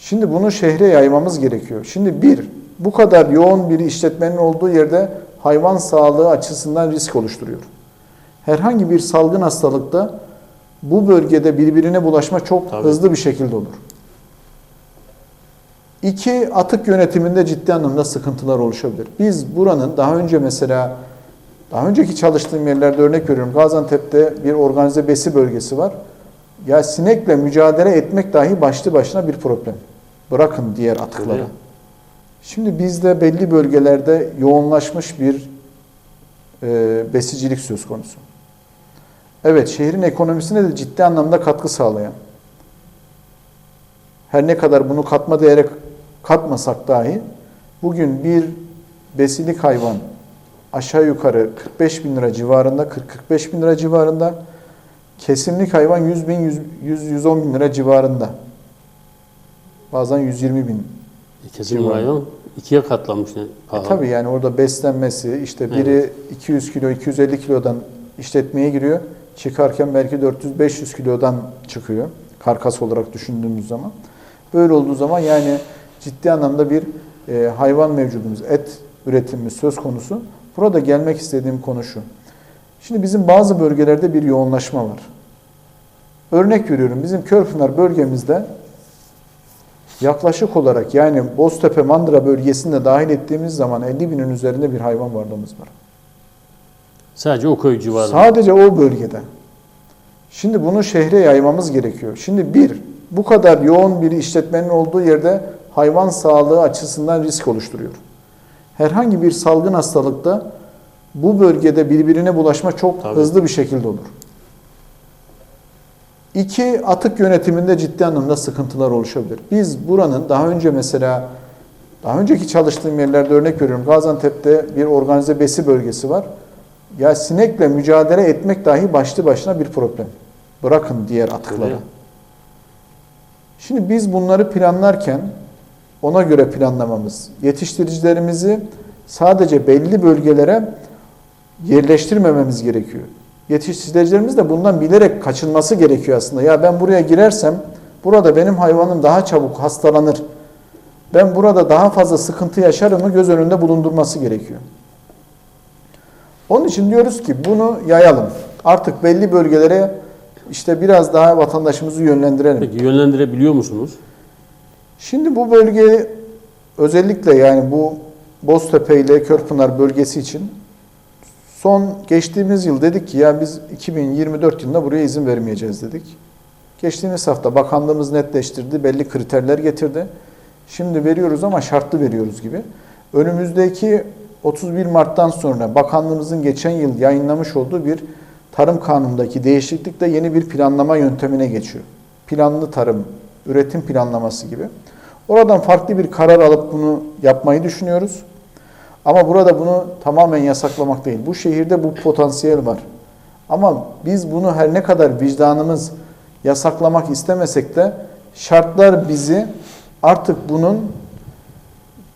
Şimdi bunu şehre yaymamız gerekiyor. Şimdi bir, bu kadar yoğun bir işletmenin olduğu yerde hayvan sağlığı açısından risk oluşturuyor. Herhangi bir salgın hastalıkta bu bölgede birbirine bulaşma çok Tabii. hızlı bir şekilde olur. İki, atık yönetiminde ciddi anlamda sıkıntılar oluşabilir. Biz buranın daha önce mesela, daha önceki çalıştığım yerlerde örnek veriyorum. Gaziantep'te bir organize besi bölgesi var. Ya sinekle mücadele etmek dahi başlı başına bir problem. Bırakın diğer atıkları. Öyle. Şimdi bizde belli bölgelerde yoğunlaşmış bir e, besicilik söz konusu. Evet, şehrin ekonomisine de ciddi anlamda katkı sağlayan. Her ne kadar bunu katma değere katmasak dahi bugün bir besilik hayvan aşağı yukarı 45 bin lira civarında, 40-45 bin lira civarında, kesimlik hayvan 100 bin, 100-110 bin lira civarında. Bazen 120 bin Kesim Civarı. hayvan ikiye katlanmış. Ne? E pahalı. tabii yani orada beslenmesi işte biri 200 kilo 250 kilodan işletmeye giriyor. Çıkarken belki 400-500 kilodan çıkıyor. Karkas olarak düşündüğümüz zaman. Böyle olduğu zaman yani ciddi anlamda bir e, hayvan mevcudumuz, et üretimimiz söz konusu. Burada gelmek istediğim konu şu. Şimdi bizim bazı bölgelerde bir yoğunlaşma var. Örnek veriyorum bizim Körpınar bölgemizde yaklaşık olarak yani Boztepe Mandıra bölgesinde dahil ettiğimiz zaman 50 binin üzerinde bir hayvan varlığımız var. Sadece o köy civarında. Sadece o bölgede. Şimdi bunu şehre yaymamız gerekiyor. Şimdi bir, bu kadar yoğun bir işletmenin olduğu yerde hayvan sağlığı açısından risk oluşturuyor. Herhangi bir salgın hastalıkta bu bölgede birbirine bulaşma çok Tabii. hızlı bir şekilde olur. İki, atık yönetiminde ciddi anlamda sıkıntılar oluşabilir. Biz buranın daha önce mesela, daha önceki çalıştığım yerlerde örnek veriyorum. Gaziantep'te bir organize besi bölgesi var. Ya sinekle mücadele etmek dahi başlı başına bir problem. Bırakın diğer atıkları. Şimdi biz bunları planlarken ona göre planlamamız, yetiştiricilerimizi sadece belli bölgelere yerleştirmememiz gerekiyor. Yetiştiricilerimiz de bundan bilerek kaçınması gerekiyor aslında. Ya ben buraya girersem burada benim hayvanım daha çabuk hastalanır. Ben burada daha fazla sıkıntı yaşarımı göz önünde bulundurması gerekiyor. Onun için diyoruz ki bunu yayalım. Artık belli bölgelere işte biraz daha vatandaşımızı yönlendirelim. Peki yönlendirebiliyor musunuz? Şimdi bu bölge özellikle yani bu Boztepe ile Körpınar bölgesi için son geçtiğimiz yıl dedik ki ya biz 2024 yılında buraya izin vermeyeceğiz dedik. Geçtiğimiz hafta bakanlığımız netleştirdi, belli kriterler getirdi. Şimdi veriyoruz ama şartlı veriyoruz gibi. Önümüzdeki 31 Mart'tan sonra bakanlığımızın geçen yıl yayınlamış olduğu bir tarım kanunundaki değişiklikle yeni bir planlama yöntemine geçiyor. Planlı tarım, üretim planlaması gibi. Oradan farklı bir karar alıp bunu yapmayı düşünüyoruz. Ama burada bunu tamamen yasaklamak değil. Bu şehirde bu potansiyel var. Ama biz bunu her ne kadar vicdanımız yasaklamak istemesek de şartlar bizi artık bunun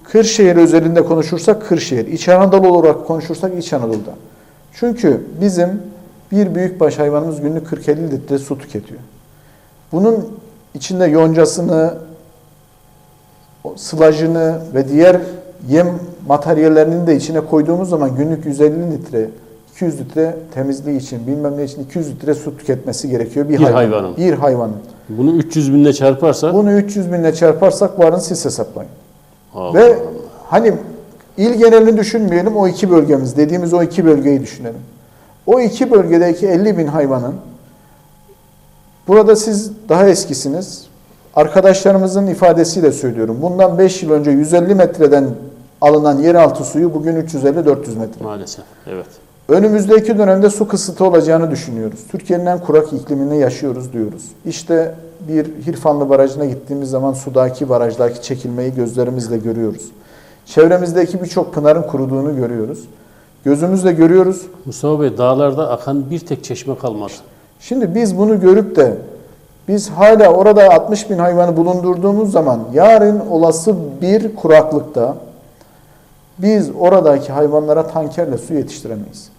Kırşehir özelinde konuşursak Kırşehir, İç Anadolu olarak konuşursak İç Anadolu'da. Çünkü bizim bir büyükbaş hayvanımız günlük 40-50 litre su tüketiyor. Bunun içinde yoncasını, sılajını ve diğer yem materyallerini de içine koyduğumuz zaman günlük 150 litre, 200 litre temizliği için bilmem ne için 200 litre su tüketmesi gerekiyor bir, Bir hayvan. hayvanın. Bir hayvanın. Bunu 300 binle çarparsa Bunu 300 binle çarparsak varın siz hesaplayın. Allah Ve Allah. hani il genelini düşünmeyelim o iki bölgemiz dediğimiz o iki bölgeyi düşünelim. O iki bölgedeki 50 bin hayvanın burada siz daha eskisiniz. Arkadaşlarımızın ifadesiyle söylüyorum. Bundan 5 yıl önce 150 metreden alınan yeraltı suyu bugün 350-400 metre. maalesef. Evet. Önümüzdeki dönemde su kısıtı olacağını düşünüyoruz. Türkiye'nin en kurak iklimini yaşıyoruz diyoruz. İşte bir Hirfanlı Barajı'na gittiğimiz zaman sudaki barajdaki çekilmeyi gözlerimizle görüyoruz. Çevremizdeki birçok pınarın kuruduğunu görüyoruz. Gözümüzle görüyoruz. Mustafa Bey dağlarda akan bir tek çeşme kalmadı. Şimdi biz bunu görüp de biz hala orada 60 bin hayvanı bulundurduğumuz zaman yarın olası bir kuraklıkta biz oradaki hayvanlara tankerle su yetiştiremeyiz.